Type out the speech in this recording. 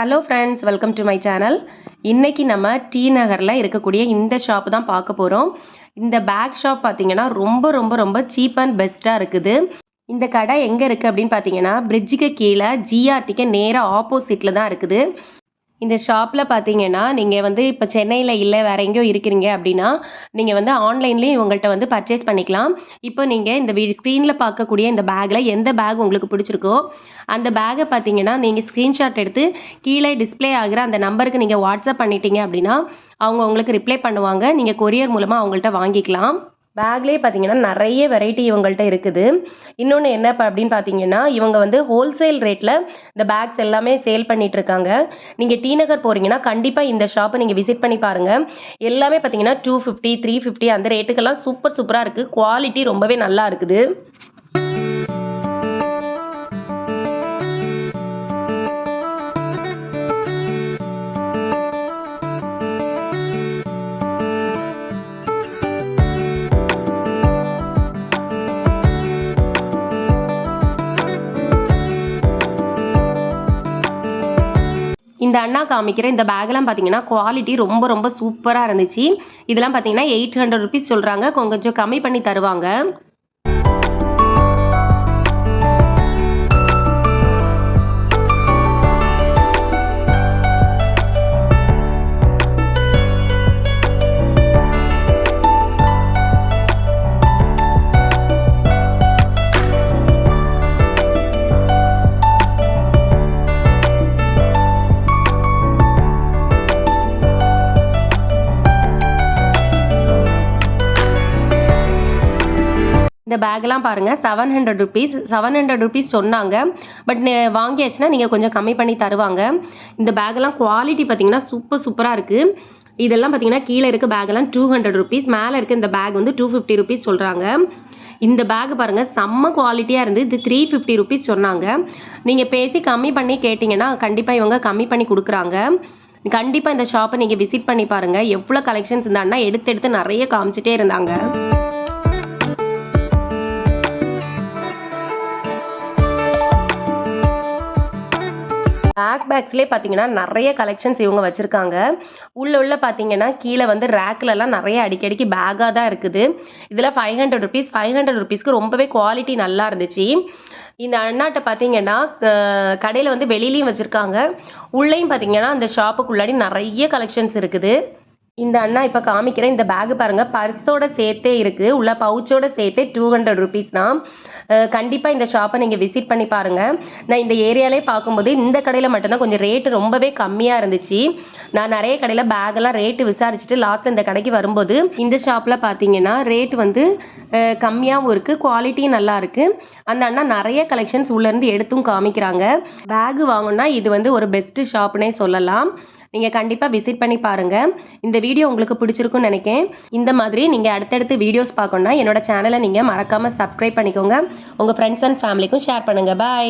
Hello friends welcome to my channel இன்றைக்கி நம்ம D நகரில் இருக்கக்கூடிய இந்த ஷாப் தான் பார்க்க போகிறோம் இந்த பேக் ஷாப் பார்த்தீங்கன்னா ரொம்ப ரொம்ப ரொம்ப சீப் அண்ட் பெஸ்ட்டாக இருக்குது. இந்த கடை எங்கே இருக்குது அப்படின்னு பார்த்தீங்கன்னா பிரிட்ஜுக்கு கீழே ஜிஆர்டிக்கு நேராக ஆப்போசிட்டில் தான் இருக்குது. இந்த ஷாப்பில் பார்த்தீங்கன்னா நீங்கள் வந்து இப்போ சென்னையில் இல்லை வேறு எங்கேயோ இருக்கிறீங்க அப்படின்னா நீங்கள் வந்து ஆன்லைன்லேயும் இவங்கள்ட்ட வந்து பர்ச்சேஸ் பண்ணிக்கலாம். இப்போ நீங்கள் இந்த வீ ஸ்க்ரீனில் பார்க்கக்கூடிய இந்த பேக்கில் எந்த பேக் உங்களுக்கு பிடிச்சிருக்கோ அந்த பேக்கை பார்த்தீங்கன்னா நீங்கள் ஸ்க்ரீன்ஷாட் எடுத்து கீழே டிஸ்ப்ளே ஆகிற அந்த நம்பருக்கு நீங்கள் வாட்ஸ்அப் பண்ணிட்டீங்க அப்படின்னா அவங்க உங்களுக்கு ரிப்ளை பண்ணுவாங்க. நீங்கள் கொரியர் மூலமாக அவங்கள்ட்ட வாங்கிக்கலாம். பேக்லேயே பார்த்தீங்கன்னா நிறைய வெரைட்டி இவங்கள்ட்ட இருக்குது. இன்னொன்று என்ன அப்படின்னு பார்த்தீங்கன்னா இவங்க வந்து ஹோல்சேல் ரேட்டில் இந்த பேக்ஸ் எல்லாமே சேல் பண்ணிகிட்ருக்காங்க நீங்கள் டி நகர் போகிறீங்கன்னா கண்டிப்பாக இந்த ஷாப்பை நீங்கள் விசிட் பண்ணி பாருங்கள் எல்லாமே பார்த்தீங்கன்னா டூ ஃபிஃப்டி த்ரீ ஃபிஃப்டி அந்த ரேட்டுக்கெல்லாம் சூப்பர் சூப்பராக இருக்குது குவாலிட்டி ரொம்பவே நல்லா இருக்குது. இந்த அண்ணா காமிக்கிற இந்த பேக்லாம் பார்த்தீங்கன்னா குவாலிட்டி ரொம்ப ரொம்ப சூப்பராக இருந்துச்சு. இதெல்லாம் பார்த்தீங்கன்னா எயிட் ஹண்ட்ரட் ருபீஸ் சொல்கிறாங்க கொஞ்சம் கம்மி பண்ணி தருவாங்க. இந்த பேக்லாம் பாருங்கள் seven hundred rupees seven hundred rupees சொன்னாங்க. பட் வாங்கியாச்சுன்னா நீங்கள் கொஞ்சம் கம்மி பண்ணி தருவாங்க. இந்த பேக்லாம் குவாலிட்டி பார்த்தீங்கன்னா சூப்பர் சூப்பராக இருக்குது இதெல்லாம் பார்த்தீங்கன்னா கீழே இருக்க பேக்லாம் டூ ஹண்ட்ரட் ருபீஸ் மேலே இருக்க இந்த பேக் வந்து டூ ஃபிஃப்டி ருபீஸ் சொல்கிறாங்க இந்த பேக் பாருங்கள் செம்ம குவாலிட்டியாக இருந்து இது த்ரீ ஃபிஃப்டி ருபீஸ் சொன்னாங்க. நீங்கள் பேசி கம்மி பண்ணி கேட்டிங்கன்னா கண்டிப்பாக இவங்க கம்மி பண்ணி கொடுக்குறாங்க. கண்டிப்பாக இந்த ஷாப்பை நீங்கள் விசிட் பண்ணி பாருங்கள் எவ்வளோ கலெக்ஷன்ஸ் இருந்தாங்கன்னா எடுத்து எடுத்து நிறைய காமிச்சிட்டே இருந்தாங்க. பேக் பேக்ஸ்லேயே பார்த்தீங்கன்னா நிறைய கலெக்ஷன்ஸ் இவங்க வச்சுருக்காங்க. உள்ள உள்ள பார்த்தீங்கன்னா கீழே வந்து ரேக்லலாம் நிறைய அடிக்கடிக்கு பேக்காக தான் இருக்குது. இதில் five hundred rupees five hundred ருபீஸ்க்கு ரொம்பவே குவாலிட்டி நல்லா இருந்துச்சு. இந்த அண்ணாட்ட பார்த்தீங்கன்னா கடையில் வந்து வெளியிலையும் வச்சுருக்காங்க. உள்ளேயும் பார்த்தீங்கன்னா அந்த ஷாப்புக்குள்ளாடி நிறைய கலெக்ஷன்ஸ் இருக்குது. இந்த அண்ணா இப்போ காமிக்கிற இந்த பேகு பாருங்கள் பர்ஸோட சேர்த்தே இருக்குது உள்ள பவுச்சோட சேர்த்தே டூ ஹண்ட்ரட் ருபீஸ் தான். கண்டிப்பாக இந்த ஷாப்பை நீங்கள் விசிட் பண்ணி பாருங்கள் நான் இந்த ஏரியாலே பார்க்கும்போது இந்த கடையில் மட்டும்தான் கொஞ்சம் ரேட்டு ரொம்பவே கம்மியாக இருந்துச்சு. நான் நிறைய கடையில் பேக்கெல்லாம் ரேட்டு விசாரிச்சுட்டு லாஸ்ட்டில் இந்த கடைக்கு வரும்போது இந்த ஷாப்பில் பார்த்தீங்கன்னா ரேட் வந்து கம்மியாகவும் இருக்குது குவாலிட்டியும் நல்லா இருக்குது அந்த அண்ணா நிறைய கலெக்ஷன்ஸ் உள்ளேருந்து எடுத்தும் காமிக்கிறாங்க. பேகு வாங்கணுன்னா இது வந்து ஒரு பெஸ்ட்டு ஷாப்னே சொல்லலாம். நீங்கள் கண்டிப்பாக விசிட் பண்ணி பாருங்கள் இந்த வீடியோ உங்களுக்கு பிடிச்சிருக்குன்னு நினைக்கிறேன். இந்த மாதிரி நீங்கள் அடுத்தடுத்து வீடியோஸ் பார்க்கணுன்னா என்னோட சேனலை நீங்கள் மறக்காமல் சப்ஸ்கிரைப் பண்ணிக்கோங்க. உங்கள் ஃப்ரெண்ட்ஸ் அண்ட் ஃபேமிலிக்கும் ஷேர் பண்ணுங்கள் பாய்